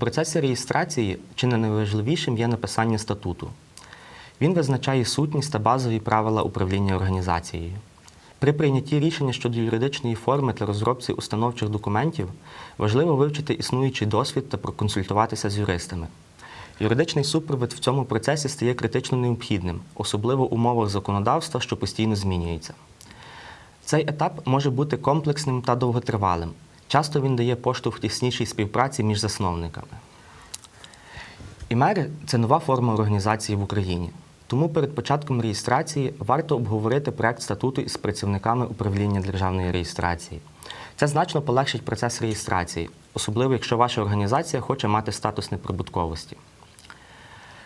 процесі реєстрації чи не найважливішим є написання статуту. Він визначає сутність та базові правила управління організацією. При прийнятті рішення щодо юридичної форми та розробці установчих документів важливо вивчити існуючий досвід та проконсультуватися з юристами. Юридичний супровід в цьому процесі стає критично необхідним, особливо в умовах законодавства, що постійно змінюється. Цей етап може бути комплексним та довготривалим. Часто він дає поштовх тіснішій співпраці між засновниками. Імери це нова форма організації в Україні. Тому перед початком реєстрації варто обговорити проект статуту із працівниками управління державної реєстрації. Це значно полегшить процес реєстрації, особливо якщо ваша організація хоче мати статус неприбутковості.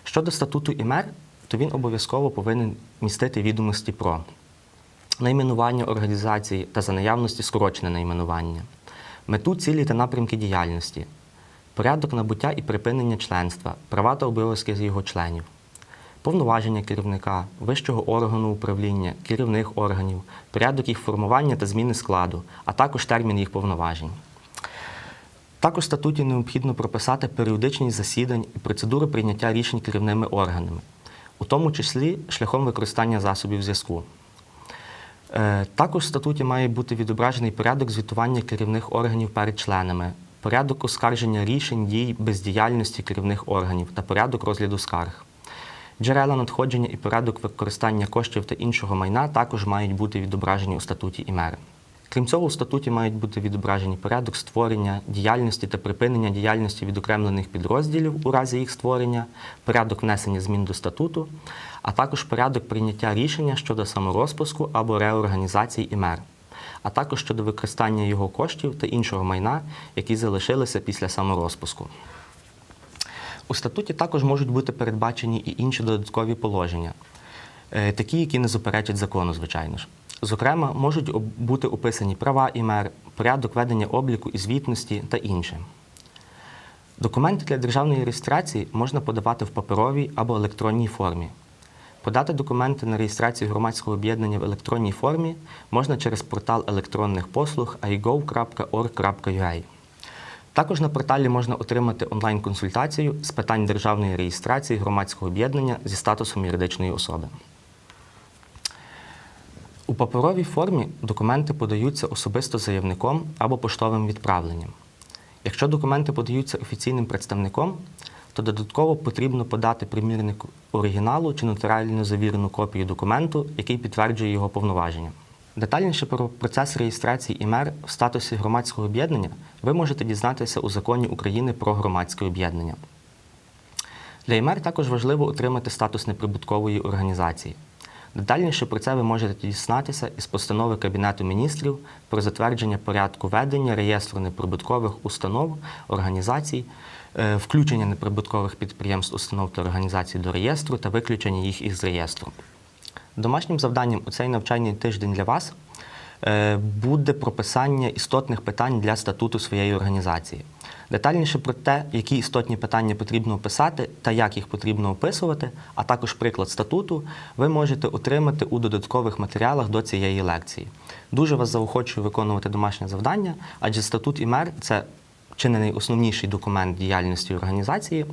Щодо статуту імер, то він обов'язково повинен містити відомості про найменування організації та за наявності скорочене найменування, мету, цілі та напрямки діяльності, порядок набуття і припинення членства, права та обов'язки з його членів, повноваження керівника, вищого органу управління, керівних органів, порядок їх формування та зміни складу, а також термін їх повноважень. Також в статуті необхідно прописати періодичність засідань і процедури прийняття рішень керівними органами, у тому числі шляхом використання засобів зв'язку. Е, Також в статуті має бути відображений порядок звітування керівних органів перед членами, порядок оскарження рішень дій бездіяльності керівних органів та порядок розгляду скарг. Джерела надходження і порядок використання коштів та іншого майна також мають бути відображені у статуті імери. Крім цього, у статуті мають бути відображені порядок створення діяльності та припинення діяльності відокремлених підрозділів у разі їх створення, порядок внесення змін до статуту, а також порядок прийняття рішення щодо саморозпуску або реорганізації імер, а також щодо використання його коштів та іншого майна, які залишилися після саморозпуску. У статуті також можуть бути передбачені і інші додаткові положення, е, такі, які не заперечать закону, звичайно ж. Зокрема, можуть бути описані права імер, порядок ведення обліку і звітності та інше. Документи для державної реєстрації можна подавати в паперовій або електронній формі. Подати документи на реєстрацію громадського об'єднання в електронній формі можна через портал електронних послуг igov.org.ua. Також на порталі можна отримати онлайн-консультацію з питань державної реєстрації громадського об'єднання зі статусом юридичної особи. У паперовій формі документи подаються особисто заявником або поштовим відправленням. Якщо документи подаються офіційним представником, то додатково потрібно подати примірник оригіналу чи нотаріально завірену копію документу, який підтверджує його повноваження. Детальніше про процес реєстрації імер в статусі громадського об'єднання ви можете дізнатися у законі України про громадське об'єднання. Для ІМЕР також важливо отримати статус неприбуткової організації. Детальніше про це ви можете дізнатися із постанови Кабінету міністрів про затвердження порядку ведення реєстру неприбуткових установ, організацій, е, включення неприбуткових підприємств, установ та організацій до реєстру та виключення їх із реєстру. Домашнім завданням у цей навчальний тиждень для вас буде прописання істотних питань для статуту своєї організації. Детальніше про те, які істотні питання потрібно описати та як їх потрібно описувати, а також приклад статуту, ви можете отримати у додаткових матеріалах до цієї лекції. Дуже вас заохочую виконувати домашнє завдання, адже статут імер це чи не найосновніший документ діяльності організації,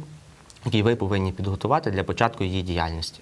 який ви повинні підготувати для початку її діяльності.